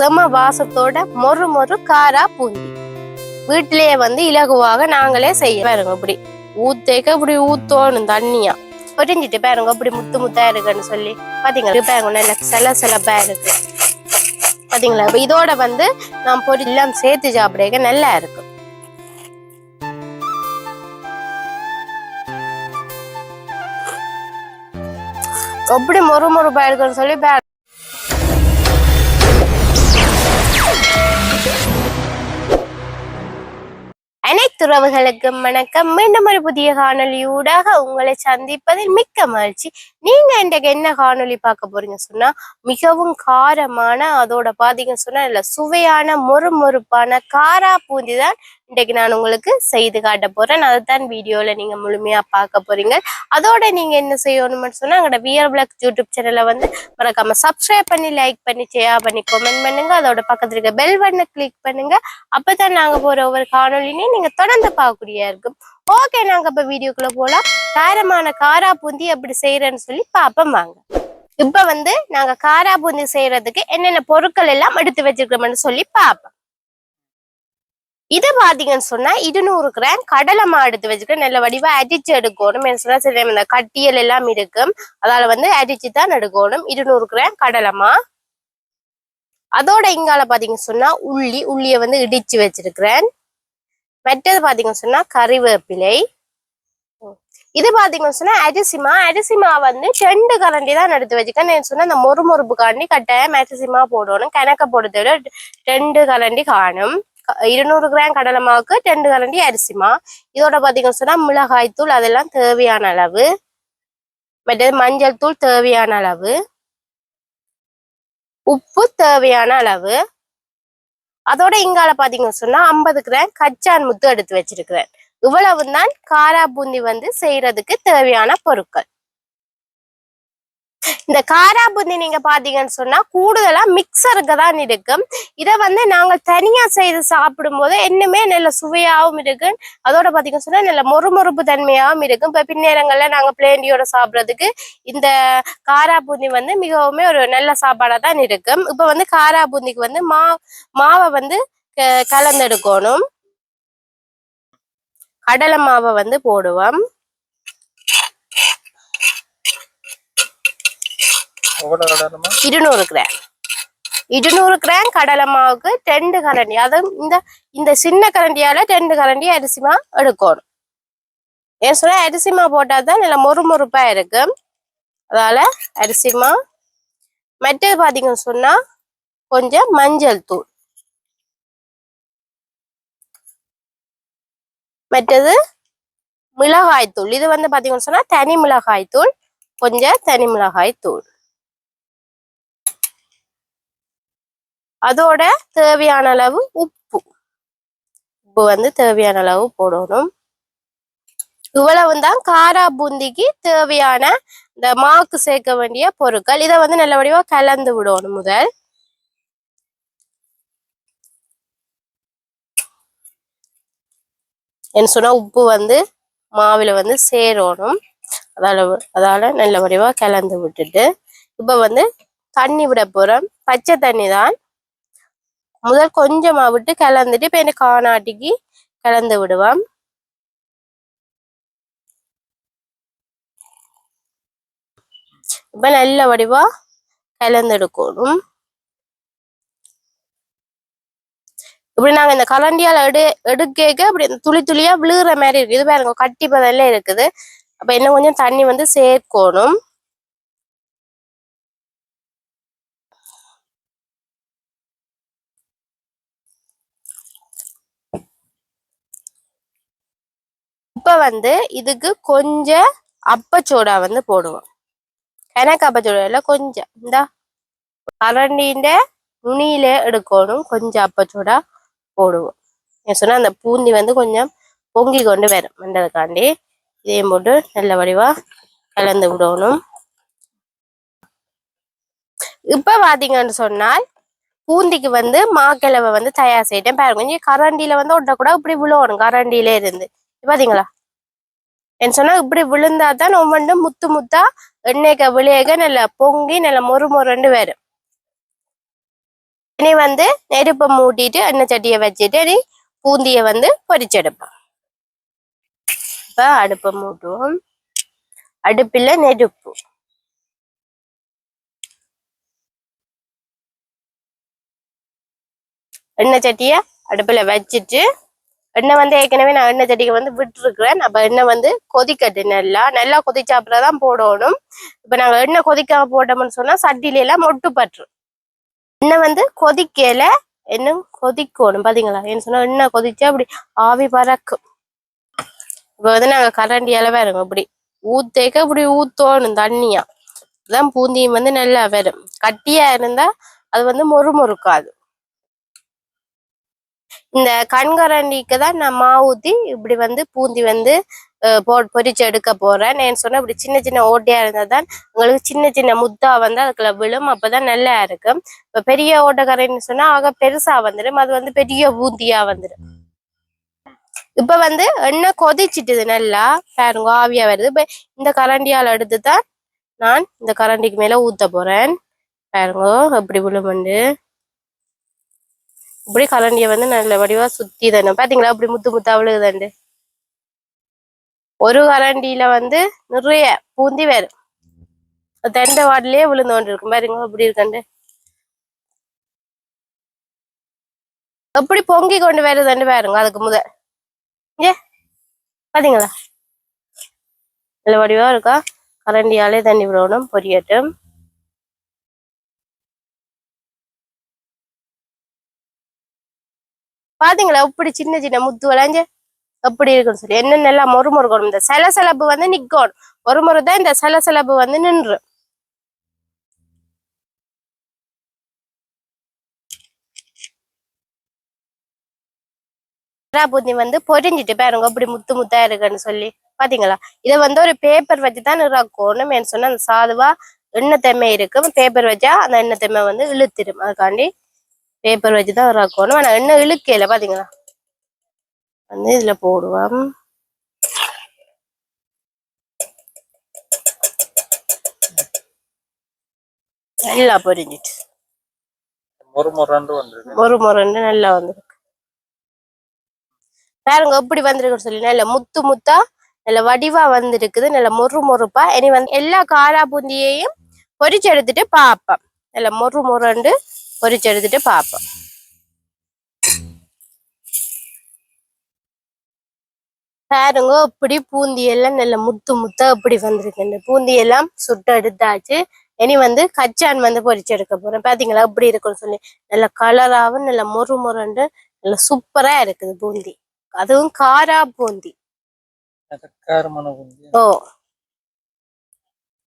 செம வாசத்தோட மொறு மொறு காரா பூந்தி. வீட்டிலேயே வந்து இலகுவாக நாங்களே செய்ய பாருங்க இப்படி. ஊத்தேக்க இப்படி ஊத்தோணும் தண்ணியா. பொரிஞ்சிட்டு பாருங்க இப்படி முத்து முத்தா இருக்குன்னு சொல்லி. பாத்தீங்களா? பாருங்க நல்ல சில சிலப்பா இருக்கு. பாத்தீங்களா? இப்ப இதோட வந்து நான் பொரியெல்லாம் சேர்த்து சாப்பிடுங்க நல்லா இருக்கும் அப்படி மொறு மொறுப்பா இருக்குன்னு சொல்லி பே- வணக்கம். மீண்டும் ஒரு புதிய காணொலியூடாக உங்களை சந்திப்பதில் மிக்க மகிழ்ச்சி. நீங்க இன்றைக்கு என்ன காணொலி பார்க்க போறீங்க சொன்னா மிகவும் காரமான அதோட பாத்தீங்க சொன்னா இல்ல சுவையான மொறுமொறுப்பான காரா பூந்தி தான் இன்றைக்கு நான் உங்களுக்கு செய்து காட்ட போறேன். அதைத்தான் வீடியோல நீங்க முழுமையா பார்க்க போறீங்க. அதோட நீங்க என்ன செய்யணும்னு சொன்னா எங்களோட வியர் பிளாக் யூடியூப் சேனலை வந்து மறக்காம சப்ஸ்கிரைப் பண்ணி லைக் பண்ணி ஷேர் பண்ணி கமெண்ட் பண்ணுங்க. அதோட பக்கத்துல இருக்க பெல் பட்டனை கிளிக் பண்ணுங்க. அப்பதான் நாங்க போற ஒவ்வொரு காணொலினையும் நீங்க தொடர்ந்து பார்க்கக்கூடிய இருக்கும். ஓகே நாங்க இப்ப வீடியோக்குள்ள போலாம். காரமான காரா பூந்தி எப்படி செய்யறேன்னு சொல்லி பாப்போம் வாங்க. இப்ப வந்து நாங்க காரா பூந்தி செய்யறதுக்கு என்னென்ன பொருட்கள் எல்லாம் எடுத்து வச்சிருக்கோம்னு சொல்லி பாப்போம். இது பாத்தீங்கன்னு சொன்னா இருநூறு கிராம் கடலை மா எடுத்து வச்சுக்க நல்ல வடிவா அடிச்சு எடுக்கணும். என்ன சொன்னா சரி இந்த கட்டியல் எல்லாம் இருக்கும். அதால வந்து அடிச்சு தான் எடுக்கணும். இருநூறு கிராம் கடலைமா அதோட இங்கால பாத்தீங்க சொன்னா உள்ளி உள்ளிய வந்து இடிச்சு வச்சிருக்கிறேன். மற்றது பாத்தீங்கன்னு சொன்னா கறிவேப்பிலை. இது பாத்தீங்கன்னு சொன்னா அரிசிமா? அரிசிமா வந்து ரெண்டு கரண்டி தான் எடுத்து வச்சுக்கேன். நான் சொன்னா அந்த மொறு மொறுப்புக்காண்டி கட்டாயம் அரிசிமா போடணும். கணக்க போடுறத விட ரெண்டு கரண்டி காணும். இருநூறு கிராம் கடலை மாவுக்கு ரெண்டு கரண்டி அரிசிமா. இதோட பாத்தீங்கன்னு சொன்னா மிளகாய் தூள் அதெல்லாம் தேவையான அளவு. மற்றது மஞ்சள் தூள் தேவையான அளவு. உப்பு தேவையான அளவு. அதோட இங்கால பாத்தீங்கன்னு சொன்னா ஐம்பது கிராம் கச்சான் முத்து எடுத்து வச்சிருக்கிறேன். இவ்வளவு தான் காரா பூந்தி வந்து செய்யறதுக்கு தேவையான பொருட்கள். இந்த காரா பூந்தி நீங்க பாத்தீங்கன்னு சொன்னா கூடுதலா மிக்சருக்கு தான் இருக்கும் இதை வந்து நாங்கள் தனியா செய்து சாப்பிடும் போது இன்னுமே நல்ல சுவையாகவும் இருக்கு. அதோட பாத்தீங்கன்னு சொன்னா நல்ல மொறுமொறுப்பு தன்மையாகவும் இருக்கும் இப்ப பின்னேரங்கள்ல நாங்க பிளேண்டியோட சாப்பிட்றதுக்கு இந்த காரா பூந்தி வந்து மிகவுமே ஒரு நல்ல சாப்பாடா தான் இருக்கும் இப்ப வந்து காரா பூந்திக்கு வந்து மா மாவை வந்து க- கலந்தெடுக்கணும். கடலை மாவை வந்து போடுவோம். இருநூறு கிராம். இருநூறு கிராம் கடலை மாவுக்கு ரெண்டு கரண்டி. அதுவும் இந்த இந்த சின்ன கரண்டியால ரெண்டு கரண்டி அரிசிமா எடுக்கணும். ஏன் சொன்னா அரிசிமா போட்டால் தான் நல்ல மொறுமொறுப்பா இருக்கும். அதால அரிசிமா மற்றது பார்த்தீங்கன்னு சொன்னா கொஞ்சம் மஞ்சள் தூள். மற்றது மிளகாய் தூள் இது வந்து பார்த்தீங்கன்னு சொன்னா தனி மிளகாய்த்தூள் கொஞ்சம் தனி மிளகாய்த்தூள். அதோட தேவையான அளவு உப்பு. உப்பு வந்து தேவையான அளவு போடணும். இவ்வளவு தான் காரா பூந்திக்கு தேவையான இந்த மாவுக்கு சேர்க்க வேண்டிய பொருட்கள். இதை வந்து நல்ல கலந்து விடணும் முதல். என்ன சொன்னால் உப்பு வந்து மாவில் வந்து சேரணும். அதால் அதால நல்ல வடிவாக கலந்து விட்டுட்டு இப்போ வந்து தண்ணி விட போகிறோம் பச்சை தண்ணி தான். முதல் கொஞ்சமாக விட்டு கலந்துட்டு இப்போ என்ன காணாட்டிக்கு கலந்து விடுவோம். இப்போ நல்ல வடிவாக கலந்தெடுக்கணும். இப்படி நாங்க இந்த கலண்டியால் எடு எடுக்க இப்படி இந்த துளி துளியா விழுகிற மாதிரி இருக்கு. இது பாருங்க கட்டி பதல்ல இருக்குது. அப்ப இன்னும் கொஞ்சம் தண்ணி வந்து சேர்க்கணும். இப்போ வந்து இதுக்கு கொஞ்சம் அப்பச்சோடா வந்து போடுவோம். எனக்கு அப்பச்சோடா இல்லை கொஞ்சம். இந்த கரண்டின்ற நுனியில எடுக்கணும். கொஞ்சம் அப்பச்சோடா. போடுவோம். ஏன் சொன்னா அந்த பூந்தி வந்து கொஞ்சம் பொங்கி கொண்டு வரும். மண்டதுக்காண்டி இதையும் போட்டு நல்ல வடிவா கலந்து விடணும். இப்ப பார்த்தீங்கன்னு சொன்னால் பூந்திக்கு வந்து மாக்கிழவை வந்து தயார் செய்யிட்டேன் பாருங்க கொஞ்சம் கரண்டியில வந்து ஒட்ட கூட இப்படி விழுவணும். கரண்டியிலே இருந்து. பார்த்தீங்களா என்ன சொன்னா இப்படி விழுந்தா தான் ஒவ்வொன்றும் முத்து முத்தா எண்ணெய்க்க விளையக நல்ல பொங்கி நல்லா மொறு மொறுண்டு வரும். இனி வந்து நெருப்பை மூட்டிட்டு எண்ணெய் சட்டியை வச்சுட்டு இனி பூந்தியை வந்து பொரிச்செடுப்போம் இப்ப அடுப்பை மூட்டுவோம் அடுப்பில் நெருப்பு எண்ணெய் சட்டியை அடுப்பில் வச்சுட்டு எண்ணெய் வந்து ஏற்கனவே நான் எண்ணெய் சட்டியை வந்து விட்டுருக்குறேன் அப்போ எண்ணெய் வந்து கொதிக்கட்டு நல்லா நல்லா கொதிச்ச அப்புறம் தான் போடணும் இப்போ நாங்கள் எண்ணெய் கொதிக்காம போட்டோம்னு சொன்னால் சட்டில எல்லாம் மொட்டு இன்னும் எண்ணெய் வந்து கொதிக்கல. இன்னும் கொதிக்கணும். பாத்தீங்களா? என்ன சொன்னா எண்ணெய் கொதிச்சா அப்படி ஆவி பறக்கும். இப்போ வந்து நாங்கள் கரண்டியால வருங்க இப்படி ஊத்தேக்க இப்படி ஊத்தோணும் தண்ணியா. அதான் பூந்தியும் வந்து நல்லா வரும். கட்டியா இருந்தா அது வந்து மொறு மொறுக்காது இந்த கண்கரண்டிக்கு தான் நான் மாவு ஊத்தி இப்படி வந்து பூந்தி வந்து போ பொரிச்சு எடுக்க போறேன். நான் சொன்னா இப்படி சின்ன சின்ன ஓட்டையா இருந்தா தான் உங்களுக்கு சின்ன சின்ன முத்தா வந்து அதுக்குள்ள விழும். அப்பதான் நல்லா இருக்கும். இப்ப பெரிய ஓட்டக்கரைன்னு சொன்னா ஆக பெருசா வந்துடும் அது வந்து பெரிய பூந்தியா வந்துடும் இப்ப வந்து எண்ணெய் கொதிச்சிட்டுது நல்லா. பாருங்க ஆவியா வருது. இப்ப இந்த கரண்டியால எடுத்து தான் நான் இந்த கரண்டிக்கு மேல ஊத்த போறேன். பாருங்க எப்படி விழுமண்டு. இப்படி கரண்டிய வந்து நல்ல வடிவா சுத்தி தானே பாத்தீங்களா? அப்படி முத்து முத்தா விழுகுதாண்டு. ஒரு கரண்டியில வந்து நிறைய பூந்தி வரும். தெண்டை வாட்டிலேயே விழுந்து கொண்டு இருக்கும் பாருங்க இப்படி இருக்கண்டு எப்படி பொங்கி கொண்டு வருதுன்னு பாருங்க அதுக்கு முதல். ஏ பாத்தீங்களா? நல்ல வடிவா இருக்கா? கரண்டியாலே தண்ணி விடணும் பொரியட்டும். பாத்தீங்களா இப்படி சின்ன சின்ன முத்து வளைஞ்சு எப்படி இருக்குன்னு சொல்லி என்னென்னலாம் மொறு மொறுக்கணும் இந்த சலசலப்பு வந்து நிக்கணும். ஒரு முறை தான் இந்த சலசலப்பு வந்து நின்று. புந்தி வந்து பொரிஞ்சிட்டு பாருங்க அப்படி முத்து முத்தா இருக்குன்னு சொல்லி. பாத்தீங்களா? இதை வந்து ஒரு பேப்பர் வச்சு தான் நிறாக்கணும் என்ன சொன்னா அந்த சாதுவா எண்ணெய் தெம்மை இருக்கும். பேப்பர் வச்சா அந்த எண்ணெய் தெம்மை வந்து இழுத்திடும் அதுக்காண்டி பேப்பர் வச்சு தான் நிறாக்கணும் ஆனா எண்ணெய் இழுக்கல பாத்தீங்களா? வந்து இதுல போடுவோம். நல்லா பொரிஞ்சிட்டு. ஒரு முறைன்னு நல்லா வந்திருக்கு. பாருங்க எப்படி வந்திருக்குன்னு சொல்லி. நல்ல முத்து முத்தா நல்ல வடிவா வந்திருக்குது. நல்ல மொறு மொறுப்பா இனி வந்து எல்லா காரா பூந்தியையும் பொரிச்சு எடுத்துட்டு பார்ப்பேன் நல்ல மொறு மொறண்டு பொரிச்சு எடுத்துட்டு பார்ப்பேன் பாருங்க இப்படி பூந்தி எல்லாம் நல்ல முத்து முத்தா இப்படி வந்திருக்கு. இந்த பூந்தி எல்லாம் சுட்டு எடுத்தாச்சு. இனி வந்து கச்சான் வந்து பொரிச்சு எடுக்க போறேன். பாத்தீங்களா? இப்படி இருக்குன்னு சொல்லி. நல்ல கலராவும் நல்ல மொறு மொறண்டு நல்ல சூப்பரா இருக்குது பூந்தி. அதுவும் காரா பூந்தி. ஓ.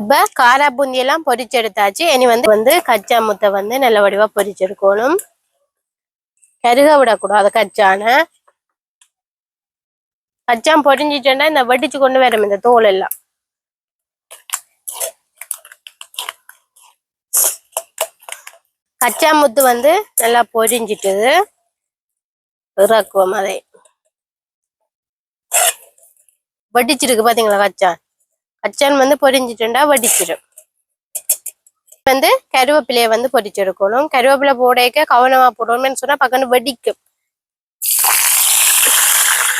இப்ப காரா பூந்தி எல்லாம் பொரிச்சு எடுத்தாச்சு. இனி வந்து வந்து கச்சா முத்தை வந்து நல்ல வடிவா பொரிச்சு எடுக்கணும். கருக விடக்கூடாது கச்சான. கச்சான் பொரிஞ்சிட்டேன்னா இந்த வடிச்சு கொண்டு வரும் இந்த தோல் எல்லாம் கச்சா முத்து வந்து நல்லா பொரிஞ்சிட்டது இறக்குவோம் அதை. வடிச்சிருக்கு பாத்தீங்களா கச்சான் கச்சான் வந்து பொரிஞ்சிட்டுண்டா வடிச்சிடும் வந்து கருவேப்பிலையை வந்து பொரிச்செடுக்கணும் கருவேப்பிலை போடைக்க கவனமா போடணும்னு சொன்னா பக்கம் வெடிக்கும்.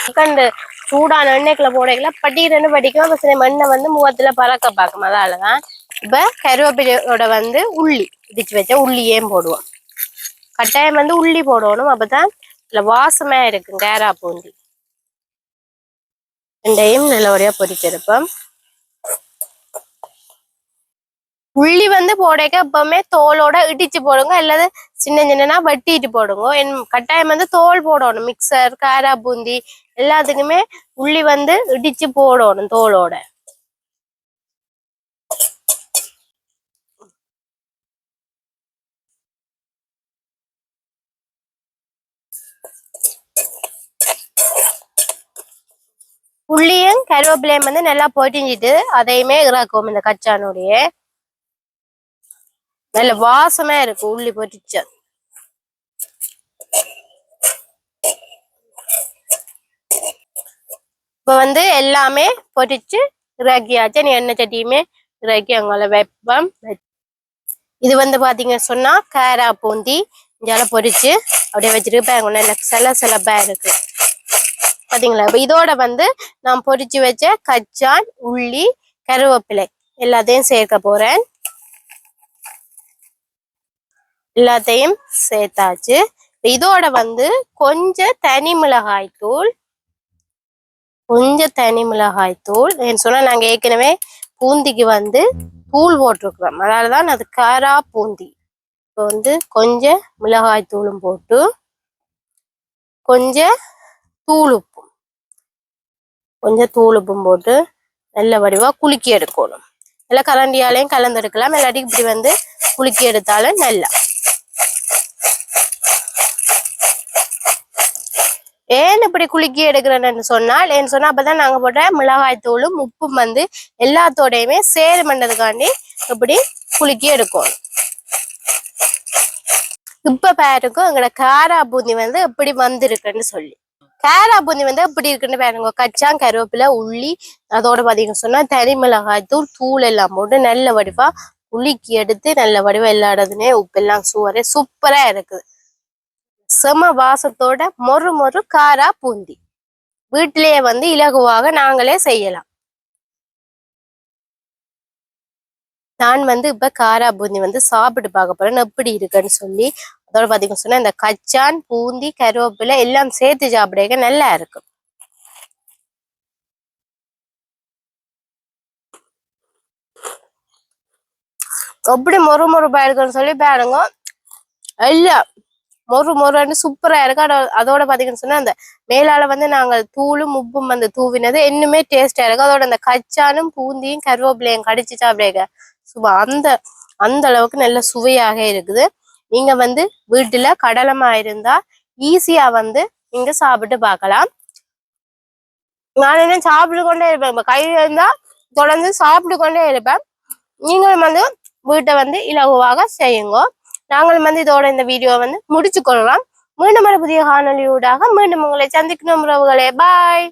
உட்காந்து சூடான எண்ணெய்க்குள்ள போடையில பட்டீரன்னு படிக்கும். அப்ப சில மண்ணை வந்து முகத்துல பறக்க பார்க்கும். அதாலதான் இப்ப கருவேப்பிலையோட வந்து உள்ளி இடிச்சு வச்சா உள்ளியும் போடுவோம். கட்டாயம் வந்து உள்ளி போடணும். அப்பதான் இல்ல வாசமா இருக்கும் கேரா பூந்தி ரெண்டையும் நல்லபடியா பொறிச்சிருப்போம் உள்ளி வந்து போடைக்க எப்பவுமே தோலோட இடிச்சு போடுங்க. அல்லது சின்ன சின்னனா வெட்டிட்டு போடுங்க. என் கட்டாயம் வந்து தோல் போடணும். மிக்சர் காரா பூந்தி எல்லாத்துக்குமே உள்ளி வந்து இடிச்சு போடணும் தோலோட. உள்ளியும் கருவேப்பிலையும் வந்து நல்லா பொட்டிஞ்சிட்டு அதையுமே இறக்குவோம் இந்த கச்சானுடைய. நல்ல வாசமா இருக்கு உள்ளி பொரிச்ச இப்ப வந்து எல்லாமே பொரிச்சு இறக்கியாச்சு நீ எண்ணெய் சட்டியுமே இறக்கி அவங்கள வைப்போம் இது வந்து பாத்தீங்க சொன்னா கேரா பூந்தி இஞ்சால பொரிச்சு அப்படியே வச்சிருப்பேன் பாருங்க நல்ல சில சிலப்பா இருக்கு. பாத்தீங்களா? இப்ப இதோட வந்து நான் பொரிச்சு வச்ச கச்சான் உள்ளி கருவேப்பிலை எல்லாத்தையும் சேர்க்க போறேன். எல்லாத்தையும் சேர்த்தாச்சு. இதோட வந்து கொஞ்சம் தனி மிளகாய் தூள் கொஞ்சம் தனி மிளகாய் தூள் ஏன்னு சொன்னா நாங்க ஏற்கனவே பூந்திக்கு வந்து தூள் போட்டிருக்கிறோம். அதனாலதான் அது காரா பூந்தி. இப்போ வந்து கொஞ்சம் மிளகாய் தூளும் போட்டு கொஞ்சம் தூள் உப்பும். கொஞ்சம் தூள் உப்பும் போட்டு நல்ல வடிவாக குலுக்கி எடுக்கணும். நல்லா கரண்டியாலையும் கலந்தெடுக்கலாம் இல்லாட்டி இப்படி வந்து குலுக்கி எடுத்தாலும் நல்லா. ஏன் இப்படி குலுக்கி எடுக்கிறேன்னு சொன்னால் ஏன்னு சொன்னா அப்பதான் நாங்க போட்ட மிளகாய் தூளும் உப்பும் வந்து எல்லாத்தோடையுமே சேரு பண்ணதுக்காண்டி இப்படி குலுக்கி எடுக்கணும் இப்போ பாருங்க எங்களோட காரா பூந்தி வந்து எப்படி வந்திருக்குன்னு சொல்லி. காரா பூந்தி வந்து எப்படி இருக்குன்னு பாருங்க கச்சான் கருவேப்பிலை உள்ளி அதோட பார்த்தீங்கன்னு சொன்னா தனி மிளகாய் தூள் தூள் எல்லாம் போட்டு நல்ல வடிவா குலுக்கி எடுத்து நல்ல வடிவா எல்லா இடத்துலையும் உப்பு எல்லாம் சுவரே சூப்பரா இருக்குது. செம வாசத்தோட மொறு மொறு காரா பூந்தி. வீட்டிலேயே வந்து இலகுவாக நாங்களே செய்யலாம். நான் வந்து இப்ப காரா பூந்தி வந்து சாப்பிட்டு பார்க்க போறேன். எப்படி இருக்குன்னு சொல்லி அதோட பாத்தீங்கன்னு சொன்னா இந்த கச்சான் பூந்தி கருவேப்பிலை எல்லாம் சேர்த்து சாப்பிடுங்க நல்லா இருக்கும். எப்படி மொறு மொறுப்பா இருக்குன்னு சொல்லி பாருங்க. எல்லாம் மொறு மொறுன்னு சூப்பரா இருக்கு. அதோட பாத்தீங்கன்னு சொன்னா அந்த மேலால வந்து நாங்கள் தூளும் உப்பும் வந்து தூவினது. இன்னுமே டேஸ்டா இருக்கு. அதோட அந்த கச்சானும் பூந்தியும் கருவேப்பிலையும் கடிச்சு சாப்பிடுங்க. சும்மா அந்த அந்த அளவுக்கு நல்ல சுவையாக இருக்குது. நீங்க வந்து வீட்டுல கடலமா இருந்தா ஈஸியா வந்து நீங்க சாப்பிட்டு பார்க்கலாம். நான் என்ன சாப்பிட்டு கொண்டே இருப்பேன். இப்ப கையில இருந்தா தொடர்ந்து சாப்பிட்டு கொண்டே இருப்பேன். நீங்களும் வந்து வீட்டை வந்து இலகுவாக செய்யுங்க. நாங்கள் வந்து இதோட இந்த வீடியோ வந்து முடிச்சு கொள்ளலாம் மீண்டும் ஒரு புதிய காணொலியூடாக மீண்டும் உங்களை சந்திக்கணும் உறவுகளே பாய்